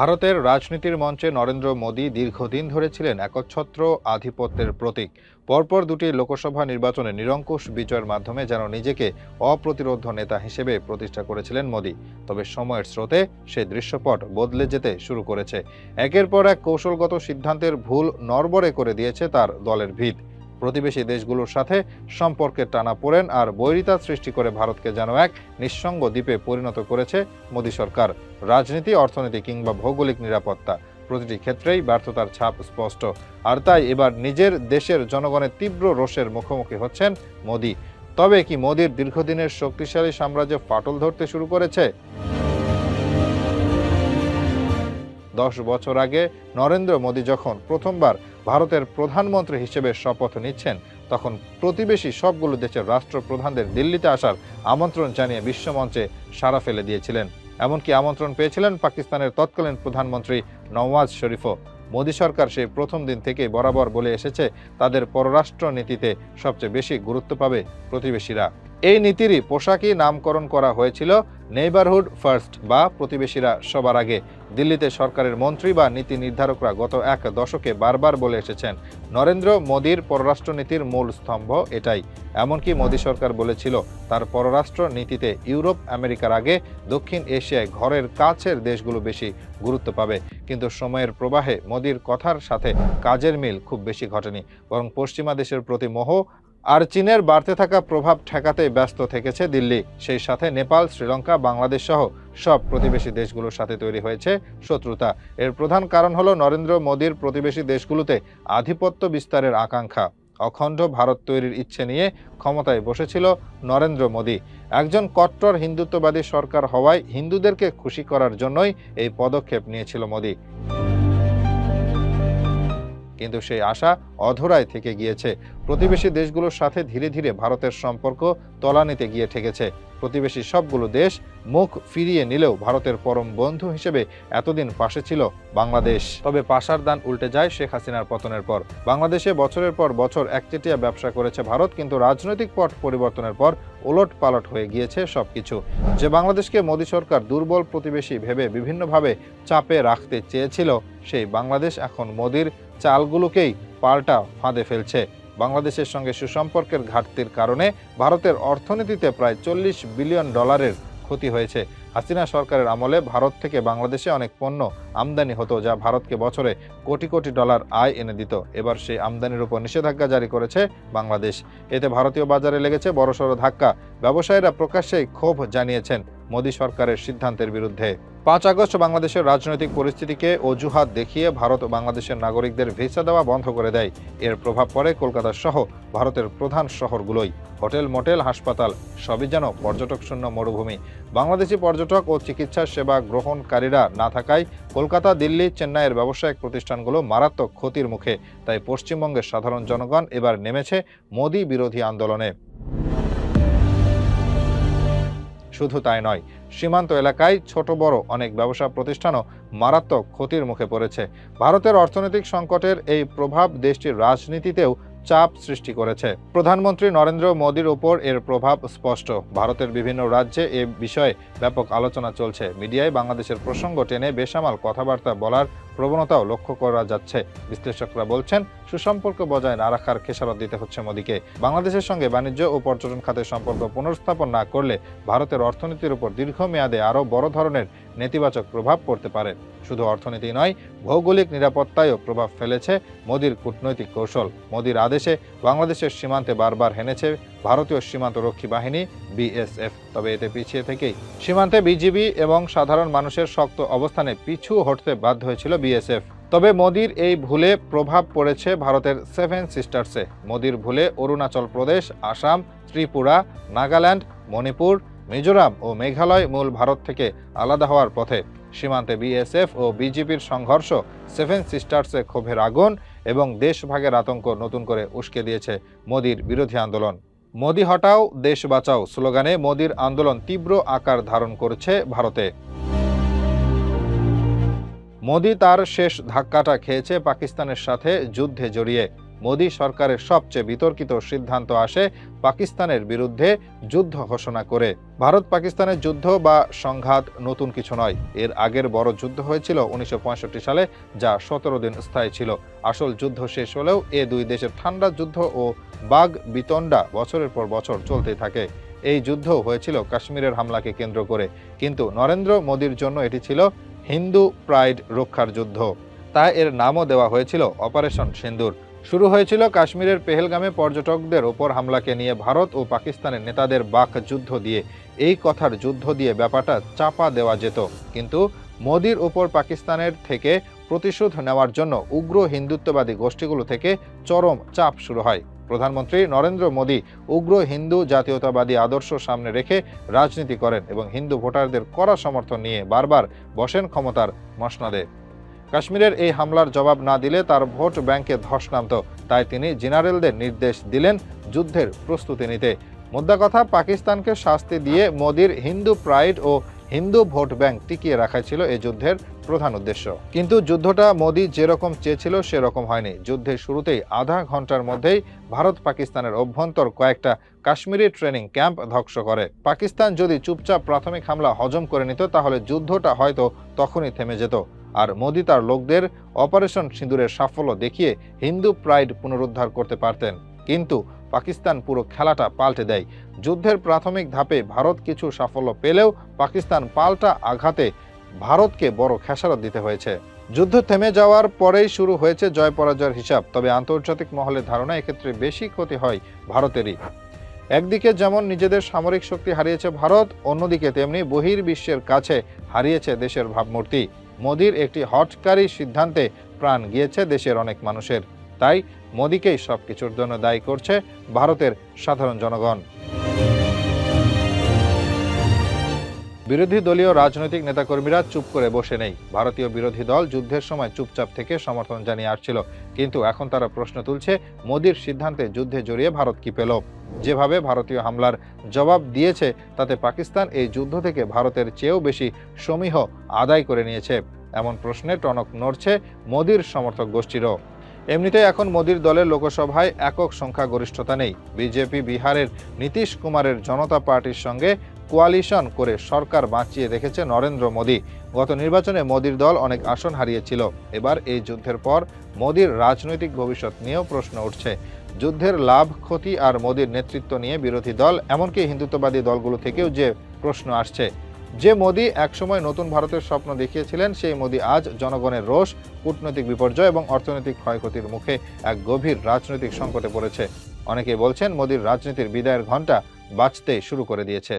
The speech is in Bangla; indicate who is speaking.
Speaker 1: ভারতের রাজনীতির মঞ্চে নরেন্দ্র মোদী দীর্ঘদিন ধরে ছিলেন একচ্ছত্র আধিপত্যের প্রতীক। পরপর দুটি লোকসভা নির্বাচনে নিরঙ্কুশ বিজয়ের মাধ্যমে যেন নিজেকে অপ্রতিরোধ নেতা হিসেবে প্রতিষ্ঠা করেছিলেন মোদী। তবে সময়ের স্রোতে সেই দৃশ্যপট বদলে যেতে শুরু করেছে। একের পর এক কৌশলগত সিদ্ধান্তের ভুল নড়বড়ে করে দিয়েছে তার দলের ভিত। প্রতিবেশী দেশগুলোর সাথে সম্পর্কের টানা পড়েন আর বৈরিতা সৃষ্টি করে ভারতকে যেন এক নিঃসঙ্গ দ্বীপে পরিণত করেছে মোদী সরকার। রাজনীতি, অর্থনীতি কিংবা ভৌগোলিক নিরাপত্তা প্রতিটি ক্ষেত্রেই ব্যর্থতার ছাপ স্পষ্ট। আর তাই এবার নিজের দেশের জনগণের তীব্র রোষের মুখোমুখি হচ্ছেন মোদী। তবে কি মোদীর দীর্ঘদিনের শক্তিশালী সাম্রাজ্য ফাটল ধরতে শুরু করেছে? দশ বছর আগে নরেন্দ্র মোদী যখন প্রথমবার ভারতের প্রধানমন্ত্রী হিসেবে শপথ নিচ্ছেন, তখন প্রতিবেশী সবগুলো দেশের রাষ্ট্রপ্রধানদের দিল্লিতে আসার আমন্ত্রণ জানিয়ে বিশ্বমঞ্চে সাড়া ফেলে দিয়েছিলেন। এমনকি আমন্ত্রণ পেয়েছিলেন পাকিস্তানের তৎকালীন প্রধানমন্ত্রী নওয়াজ শরীফও। মোদী সরকার সেই প্রথম দিন থেকে বরাবর বলে এসেছে, তাদের পররাষ্ট্র নীতিতে সবচেয়ে বেশি গুরুত্ব পাবে প্রতিবেশীরা। এই নীতিরই পোশাকই নামকরণ করা হয়েছিল নেইবারহুড ফার্স্ট বা প্রতিবেশীরা সবার আগে। দিল্লিতে সরকারের মন্ত্রী বা নীতি নির্ধারকরা গত এক দশকে বারবার বলে এসেছেন, নরেন্দ্র মোদীর পররাষ্ট্রনীতির মূল স্তম্ভ এটাই। এমনকি মোদী সরকার বলেছিল, তার পররাষ্ট্র নীতিতে ইউরোপ, আমেরিকার আগে দক্ষিণ এশিয়ায় ঘরের কাছের দেশগুলো বেশি গুরুত্ব পাবে। কিন্তু সময়ের প্রবাহে মোদীর কথার সাথে কাজের মিল খুব বেশি ঘটেনি, বরং পশ্চিমা দেশের প্রতি মোহ আর চীনের বাড়তে থাকা প্রভাব ঠেকাতে ব্যস্ত থেকেছে দিল্লি। সেই সাথে নেপাল, শ্রীলঙ্কা, বাংলাদেশ সহ সব প্রতিবেশী দেশগুলোর সাথে তৈরি হয়েছে শত্রুতা। এর প্রধান কারণ হলো নরেন্দ্র মোদীর প্রতিবেশী দেশগুলোতে আধিপত্য বিস্তারের আকাঙ্ক্ষা। অখণ্ড ভারত তৈরির ইচ্ছে নিয়ে ক্ষমতায় বসেছিল নরেন্দ্র মোদী। একজন কট্টর হিন্দুত্ববাদী সরকার হওয়ায় হিন্দুদেরকে খুশি করার জন্যই এই পদক্ষেপ নিয়েছিল মোদী। কিন্তু সেই আশা অধরায় থেকে গিয়েছে। প্রতিবেশী দেশগুলোর সাথে ধীরে ধীরে ভারতের সম্পর্ক তলানিতে গিয়ে ঠেকেছে। প্রতিবেশী সবগুলো দেশ মুখ ফিরিয়ে নিলেও ভারতের পরম বন্ধু হিসেবে এতদিন পাশে ছিল বাংলাদেশ। তবে পাশার দান উল্টে যায় শেখ হাসিনার পতনের পর। বাংলাদেশে বছরের পর বছর একচেটিয়া ব্যবসা করেছে ভারত, কিন্তু রাজনৈতিক পট পরিবর্তনের পর ওলট পালট হয়ে গিয়েছে সবকিছু। যে বাংলাদেশকে মোদী সরকার দুর্বল প্রতিবেশী ভেবে বিভিন্নভাবে চাপে রাখতে চেয়েছিল, সেই বাংলাদেশ এখন মোদীর চালগুলোকেই পাল্টা ফাঁদে ফেলছে। বাংলাদেশের সঙ্গে সুসম্পর্কের ঘাটতির কারণে ভারতের অর্থনীতিতে প্রায় চল্লিশ বিলিয়ন ডলারের ক্ষতি হয়েছে। হাসিনা সরকারের আমলে ভারত থেকে বাংলাদেশে অনেক পণ্য আমদানি হতো যা ভারতকে বছরে কোটি কোটি ডলার আয় এনে দিত। এবার সেই আমদানির উপর নিষেধাজ্ঞা জারি করেছে বাংলাদেশ। এতে ভারতীয় বাজারে লেগেছে বড়সড় ধাক্কা। ব্যবসায়ীরা প্রকাশ্যেই ক্ষোভ জানিয়েছেন মোদী সরকারের সিদ্ধান্তের বিরুদ্ধে। পাঁচ আগস্ট বাংলাদেশের রাজনৈতিক পরিস্থিতিকে অজুহাত দেখিয়ে ভারত বাংলাদেশের নাগরিকদের ভিসা দেওয়া বন্ধ করে দেয়। এর প্রভাব পড়ে কলকাতা সহ ভারতের প্রধান শহরগুলোই হোটেল, মোটেল, হাসপাতাল সবই যেন পর্যটক শূন্য মরুভূমি। বাংলাদেশি পর্যটক ও চিকিৎসা সেবা গ্রহণকারীরা না থাকায় কলকাতা, দিল্লি, চেন্নাইয়ের ব্যবসায়িক প্রতিষ্ঠানগুলো মারাত্মক ক্ষতির মুখে। তাই পশ্চিমবঙ্গের সাধারণ জনগণ এবার নেমেছে মোদী বিরোধী আন্দোলনে। শুধু তাই নয়, সীমান্ত এলাকায় ছোট বড় অনেক ব্যবসা প্রতিষ্ঠানও মারাত্মক ক্ষতির মুখে পড়েছে। ভারতের অর্থনৈতিক সংকটের এই প্রভাব দেশটির রাজনীতিতেও চাপ সৃষ্টি করেছে। প্রধানমন্ত্রী নরেন্দ্র মোদীর উপর এর প্রভাব স্পষ্ট। ভারতের বিভিন্ন রাজ্যে এ বিষয়ে ব্যাপক আলোচনা চলছে। মিডিয়ায় বাংলাদেশের প্রসঙ্গ টেনে বেসামাল কথাবার্তা বলার প্রবণতাও লক্ষ্য করা যাচ্ছে। বিশ্লেষকরা বলছেন, সুসম্পর্ক বজায় না রাখার খেসারত দিতে হচ্ছে মোদীকে। বাংলাদেশের সঙ্গে বাণিজ্য ও পর্যটন খাতের সম্পর্ক পুনর্স্থাপন না করলে ভারতের অর্থনীতির উপর দীর্ঘমেয়াদে আরও বড় ধরনের নেতিবাচক প্রভাব পড়তে পারে। শুধু অর্থনীতি নয়, ভৌগোলিক নিরাপত্তায়ও প্রভাব ফেলেছে মোদীর কূটনৈতিক কৌশল। মোদীর আদেশে বাংলাদেশের সীমান্তে বারবার হেনেছে ভারতীয় সীমান্ত রক্ষী বাহিনী, বিএসএফ। তবে এতে পিছিয়ে থেকেই সীমান্তে বিজিবি এবং সাধারণ মানুষের শক্ত অবস্থানে পিছু হটতে বাধ্য হয়েছিল বিএসএফ। তবে মোদির এই ভুলে প্রভাব পড়েছে ভারতের সেভেন সিস্টার্সে। মোদির ভুলে অরুণাচল প্রদেশ, আসাম, ত্রিপুরা, নাগাল্যান্ড, মণিপুর, মিজোরাম ও মেঘালয় মূল ভারত থেকে আলাদা হওয়ার পথে। সীমান্তে বিএসএফ ও বিজেপির সংঘর্ষ সেভেন সিস্টার্সে ক্ষোভের আগুন এবং দেশভাগের আতঙ্ক নতুন করে উস্কে দিয়েছে মোদির বিরোধী আন্দোলন। মোদি হটাও, দেশ বাঁচাও স্লোগানে মোদির আন্দোলন তীব্র আকার ধারণ করছে ভারতে। মোদি তার শেষ ধাক্কাটা খেয়েছে পাকিস্তানের সাথে যুদ্ধে জড়িয়ে। মোদী সরকারের সবচেয়ে বিতর্কিত সিদ্ধান্ত আসে পাকিস্তানের বিরুদ্ধে যুদ্ধ ঘোষণা করে। ভারত পাকিস্তানের যুদ্ধ বা সংঘাত নতুন কিছু নয়। এর আগের বড় যুদ্ধ হয়েছিল উনিশশো পঁয়ষট্টি সালে, যা সতেরো দিন স্থায়ী ছিল। আসল যুদ্ধ শেষ হলেও এ দুই দেশের ঠান্ডা যুদ্ধ ও বাঘ বিতণ্ডা বছরের পর বছর চলতে থাকে। এই যুদ্ধ হয়েছিল কাশ্মীরের হামলাকে কেন্দ্র করে। কিন্তু নরেন্দ্র মোদীর জন্য এটি ছিল হিন্দু প্রাইড রক্ষার যুদ্ধ। তাই এর নামও দেওয়া হয়েছিল অপারেশন সিন্দুর। শুরু হয়েছিল কাশ্মীরের পেহেলগামে পর্যটকদের ওপর হামলাকে নিয়ে ভারত ও পাকিস্তানের নেতাদের বাক যুদ্ধ দিয়ে। এই কথার যুদ্ধ দিয়ে ব্যাপারটা চাপা দেওয়া যেত। কিন্তু মোদির উপর পাকিস্তানের থেকে প্রতিশোধ নেওয়ার জন্য উগ্র হিন্দুত্ববাদী গোষ্ঠীগুলো থেকে চরম চাপ শুরু হয়। প্রধানমন্ত্রী নরেন্দ্র মোদী উগ্র হিন্দু জাতীয়তাবাদী আদর্শ সামনে রেখে রাজনীতি করেন এবং হিন্দু ভোটারদের কড়া সমর্থন নিয়ে বারবার বসেন ক্ষমতার মসনদে। কাশ্মীরের এই হামলার জবাব না দিলে তার ভোট ব্যাংকে ধস নামত। তাই তিনি জেনারেলদের নির্দেশ দিলেন যুদ্ধের প্রস্তুতি নিতে। মোদ্দা কথা, পাকিস্তানকে শাস্তি দিয়ে মোদির হিন্দু প্রাইড ও হিন্দু ভোট ব্যাংক টিকিয়ে রাখা ছিল এই যুদ্ধের প্রধান উদ্দেশ্য। কিন্তু যুদ্ধটা মোদি যেরকম চেয়েছিল সেরকম হয়নি। যুদ্ধের শুরুতেই আধা ঘণ্টার মধ্যেই ভারত পাকিস্তানের অভ্যন্তর কয়েকটা কাশ্মীরি ট্রেনিং ক্যাম্প ধ্বংস করে। পাকিস্তান যদি চুপচাপ প্রাথমিক হামলা হজম করে নিত, তাহলে যুদ্ধটা হয়তো তখনই থেমে যেত। আর মোদি তার লোকদের অপারেশন সিঁদুরের সাফল্য দেখিয়ে হিন্দু প্রাইড পুনরুদ্ধার করতে পারতেন। কিন্তু পাকিস্তান পুরো খেলাটা পাল্টে দেয়। যুদ্ধের প্রাথমিক ধাপে ভারত কিছু সাফল্য পেলেও পাকিস্তান পাল্টা আঘাতে ভারতকে বড় খেসারত দিতে হয়েছে। যুদ্ধ থেমে যাওয়ার পরেই শুরু হয়েছে জয় পরাজয়ের হিসাব, তবে আন্তর্জাতিক মহলের ধারণা এক্ষেত্রে বেশি ক্ষতি হয় ভারতেরই। একদিকে যেমন নিজেদের সামরিক শক্তি হারিয়েছে ভারত, অন্যদিকে তেমনি বহির্বিশ্বের কাছে হারিয়েছে দেশের ভাবমূর্তি। মোদির একটি হটকারী সিদ্ধান্তে প্রাণ গিয়েছে দেশের অনেক মানুষের। তাই মোদিকেই সবকিছুর জন্য দায়ী করছে ভারতের সাধারণ জনগণ। বিরোধী দলীয় রাজনৈতিক নেতাকর্মীরা চুপ করে বসে নেই। ভারতীয় বিরোধী দল যুদ্ধের সময় চুপচাপ থেকে সমর্থন জানিয়ে আসছিল। কিন্তু এখন তারা প্রশ্ন তুলছে, মোদির সিদ্ধান্তে যুদ্ধে জড়িয়ে ভারত কি পেল? যেভাবে ভারতীয় হামলার জবাব দিয়েছে, তাতে পাকিস্তান এই যুদ্ধ থেকে ভারতের চেয়েও বেশি সমীহ আদায় করে নিয়েছে। এমন প্রশ্নে টনক নড়ছে মোদির সমর্থক গোষ্ঠীরও। এমনিতেই এখন মোদির দলের লোকসভায় একক সংখ্যাগরিষ্ঠতা নেই। বিজেপি, বিহারের নীতিশ কুমারের জনতা পার্টির সঙ্গে কোয়ালিশন করে সরকার বাঁচিয়ে রেখেছে নরেন্দ্র মোদী। গত নির্বাচনে মোদির দল অনেক আসন হারিয়েছিল। এবার এই যুদ্ধের পর মোদির রাজনৈতিক ভবিষ্যৎ নিয়েও প্রশ্ন উঠছে। যুদ্ধের লাভ, ক্ষতি আর মোদির নেতৃত্ব নিয়ে বিরোধী দল, এমনকি হিন্দুত্ববাদী দলগুলো থেকেও যে প্রশ্ন আসছে। যে মোদী একসময় নতুন ভারতের স্বপ্ন দেখিয়েছিলেন, সেই মোদী আজ জনগণের রোষ, কূটনৈতিক বিপর্যয় এবং অর্থনৈতিক ক্ষয়ক্ষতির মুখে এক গভীর রাজনৈতিক সংকটে পড়েছে। অনেকে বলছেন, মোদীর রাজনীতির বিদায়ের ঘণ্টা বাঁচতে শুরু করে দিয়েছে।